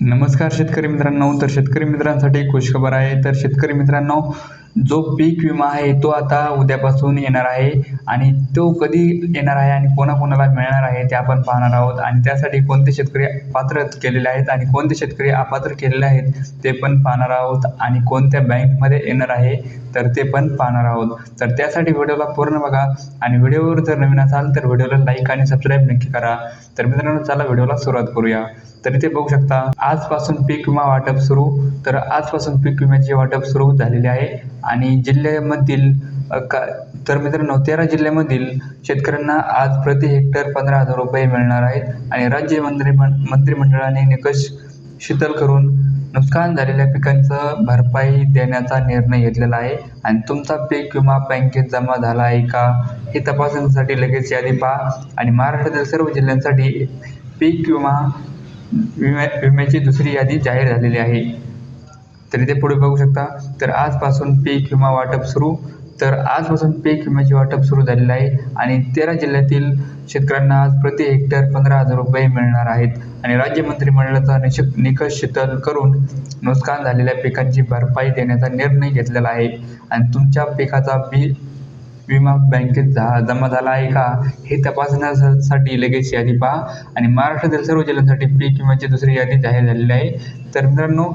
नमस्कार शेतकरी मित्रांनो. तर शेतकरी मित्रांसाठी खुशखबर आहे. तर शेतकरी मित्रांनो जो पीक विमा आहे तो आता उद्यापासून येणार आहे आणि तो कधी येणार आहे आणि कोणाकोणाला मिळणार आहे ते आपण पाहणार आहोत. आणि त्यासाठी कोणते शेतकरी पात्र केलेले आहेत आणि कोणते शेतकरी अपात्र केलेले आहेत ते पण पाहणार आहोत. आणि कोणत्या बँकमध्ये येणार आहे तर ते पण पाहणार आहोत. तर त्यासाठी व्हिडिओला पूर्ण बघा आणि व्हिडिओवर जर नवीन असाल तर व्हिडिओला लाईक आणि सबस्क्राईब नक्की करा. तर मित्रांनो चला व्हिडिओला सुरुवात करूया. तर इथे बघू शकता आजपासून पीक विमा वाटप सुरू. तर आजपासून पीक विम्याचे वाटप सुरू झालेले आहे. आणि जिल्ह्यामधील का तर मित्रांनो तेरा जिल्ह्यामधील शेतकऱ्यांना आज प्रति हेक्टर पंधरा हजार रुपये मिळणार आहेत आणि राज्य मंत्री मंत्रिमंडळाने निकष शीतल करून नुकसान झालेल्या पिकांचं भरपाई देण्याचा निर्णय घेतलेला आहे. आणि तुमचा पीक विमा बँकेत जमा झाला आहे का हे तपासण्यासाठी लगेच यादी पहा. आणि महाराष्ट्रातील सर्व जिल्ह्यांसाठी पीक विमा विम्या विम्याची दुसरी यादी जाहीर झालेली आहे. तर इथे पुढे बघू शकता. तर आजपासून पीक विमा वाटप सुरू. तर आजपासून पीक विम्याचे वाटप सुरू झालेलं आहे आणि तेरा जिल्ह्यातील शेतकऱ्यांना आज प्रति हेक्टर पंधरा हजार रुपये मिळणार आहेत. आणि राज्य मंत्रिमंडळाचा निश निकष शीतल करून नुकसान झालेल्या पिकांची भरपाई देण्याचा निर्णय घेतलेला आहे. आणि तुमच्या पिकाचा बी विमा बँकेत जा जमा झाला आहे का? हे तपासण्यासाठी लगेच यादी पहा. आणि महाराष्ट्रातील सर्व जिल्ह्यांसाठी पीक विम्याची दुसरी यादी जाहीर झालेली आहे. तर मित्रांनो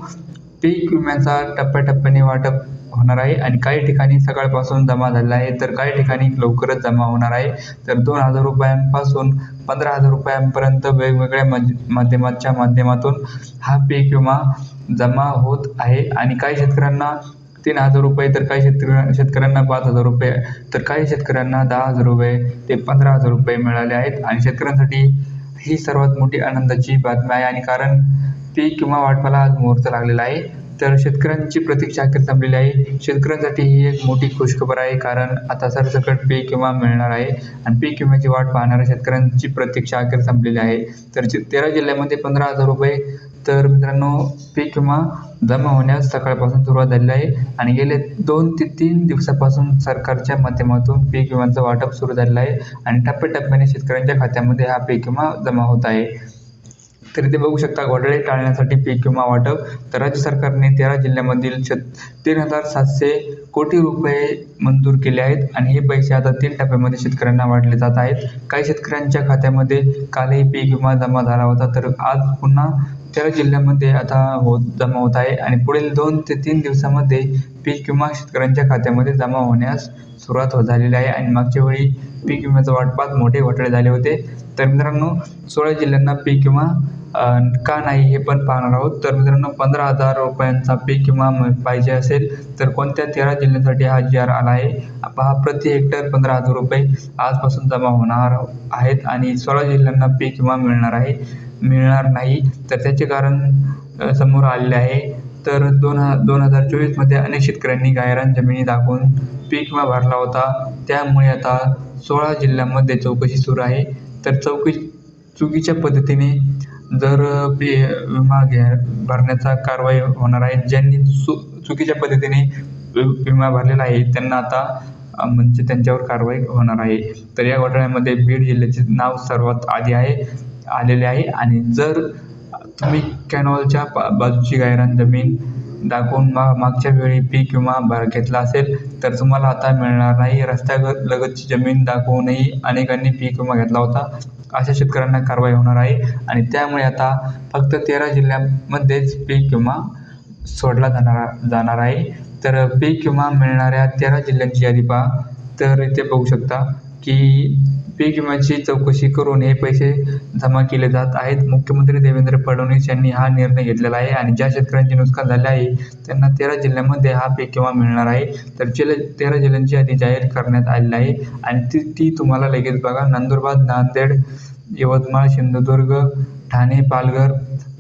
पीक विम्याचा टप्प्याटप्प्याने वाटप होणार आहे आणि काही ठिकाणी सकाळपासून जमा झालेला आहे तर काही ठिकाणी लवकरच जमा होणार आहे. तर दोन हजार रुपयांपासून पंधरा हजार रुपयांपर्यंत वेगवेगळ्या माध्य माध्यमाच्या माध्यमातून हा पीक विमा जमा होत आहे. आणि काही शेतकऱ्यांना तीन हजार रुपये तर काही शेतकऱ्या शेतकऱ्यांना पाच हजार रुपये तर काही शेतकऱ्यांना दहा हजार रुपये ते पंधरा हजार रुपये मिळाले आहेत. आणि शेतकऱ्यांसाठी ही सर्वात मोठी आनंदाची बातमी आहे आणि कारण पीक किंवा वाटपाला आज मुहूर्त लागलेला आहे. तर शेतकऱ्यांची प्रतीक्षा अखेर संपलेली आहे. शेतकऱ्यांसाठी ही एक मोठी खुशखबर आहे कारण आता सरसकट पीक विमा मिळणार आहे आणि पीक विम्याची वाट पाहणाऱ्या शेतकऱ्यांची प्रतीक्षा अखेर संपलेली आहे. तर तेरा जिल्ह्यामध्ये पंधरा हजार रुपये तर मित्रांनो पीक विमा जमा होण्यास सकाळपासून सुरुवात झालेली आहे आणि गेले दोन ते तीन दिवसापासून सरकारच्या माध्यमातून पीक विम्याचं वाटप सुरू झालेलं आहे आणि टप्प्याटप्प्याने शेतकऱ्यांच्या खात्यामध्ये हा पीक विमा जमा होत आहे. तर इथे बघू शकता घोटाळे टाळण्यासाठी पीक विमा वाटप तर राज्य सरकारने तेरा जिल्ह्यामधील शत तीन हजार सातशे कोटी रुपये मंजूर केले आहेत आणि हे पैसे आता तीन टप्प्यामध्ये शेतकऱ्यांना वाटले जात आहेत. काही शेतकऱ्यांच्या खात्यामध्ये कालही पीक विमा जमा झाला होता तर आज पुन्हा तेरा जिल्ह्यामध्ये आता होत जमा होत आहे आणि पुढील दोन ते तीन दिवसामध्ये पीक विमा शेतकऱ्यांच्या खात्यामध्ये जमा होण्यास सुरुवात हो झालेली आहे. आणि मागच्या वेळी पीक विम्याचं वाटपात मोठे घोटाळे झाले होते. तर मित्रांनो सोळा जिल्ह्यांना पीक विमा का नाही हे पण पाहणार आहोत. तर मित्रांनो पंधरा हजार रुपयांचा पीक विमा म- पाहिजे असेल तर कोणत्या तेरा जिल्ह्यांसाठी हा जी आर आला आहे? पहा प्रति हेक्टर पंधरा हजार रुपये आजपासून जमा होणार आहेत आणि सोळा जिल्ह्यांना पीक विमा मिळणार आहे. मिळणार नाही. तर त्याचे कारण समोर आलेले आहे. तर दोन ह दोन हजार चोवीसमध्ये अनेक शेतकऱ्यांनी गायरान जमिनी दाखवून पीक विमा भरला होता. त्यामुळे आता सोळा जिल्ह्यांमध्ये चौकशी सुरू आहे. तर चौकशी चुकीच्या पद्धतीने जर पी विमा घ्या भरण्याचा कारवाई होणार आहे. ज्यांनी चु चुकीच्या पद्धतीने वि विमा भरलेला आहे त्यांना आता म्हणजे त्यांच्यावर कारवाई होणार आहे. तर या घोटाळ्यामध्ये बीड जिल्ह्याचे नाव सर्वात आधी आहे. आलेले आहे. आणि जर तुम्ही कॅनॉलच्या बा बाजूची गायरान जमीन दाखवून मा मागच्या वेळी पीक विमा भर घेतला असेल तर तुम्हाला आता मिळणार नाही. रस्त्यागत लगतची जमीन दाखवूनही अनेकांनी पीक विमा घेतला होता. अशा शेतकऱ्यांना कारवाई होणार आहे. आणि त्यामुळे आता फक्त तेरा जिल्ह्यांमध्येच पीक विमा सोडला जाणार जाणार आहे. तर पीक विमा मिळणाऱ्या तेरा जिल्ह्यांची यादी पहा. तर इथे बघू शकता की पीक विम्याची चौकशी करून हे पैसे जमा केले जात आहेत. मुख्यमंत्री देवेंद्र फडणवीस यांनी हा निर्णय घेतलेला आहे आणि ज्या शेतकऱ्यांचे नुकसान झाले आहे त्यांना तेरा जिल्ह्यामध्ये हा पीक विमा मिळणार आहे. तर जिल्हे तेरा जिल्ह्यांची यादी जाहीर करण्यात आलेली आहे आणि ती ती तुम्हाला लगेच बघा. नंदुरबार नांदेड यवतमाळ सिंधुदुर्ग ठाणे पालघर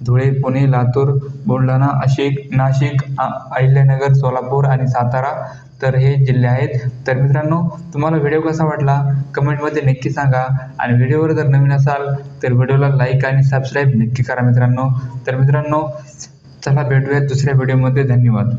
धुळे पुणे लातूर बुलढाणा अशिक नाशिक आ- अहिल्यानगर सोलापूर आणि सातारा तर हे जिल्हे आहेत. तर मित्रांनो तुम्हाला व्हिडिओ कसा वाटला? कमेंटमध्ये नक्की सांगा. आणि व्हिडिओवर जर नवीन असाल तर व्हिडिओला लाईक आणि सबस्क्राईब नक्की करा मित्रांनो. तर मित्रांनो चला भेटूयात दुसऱ्या व्हिडिओमध्ये. धन्यवाद.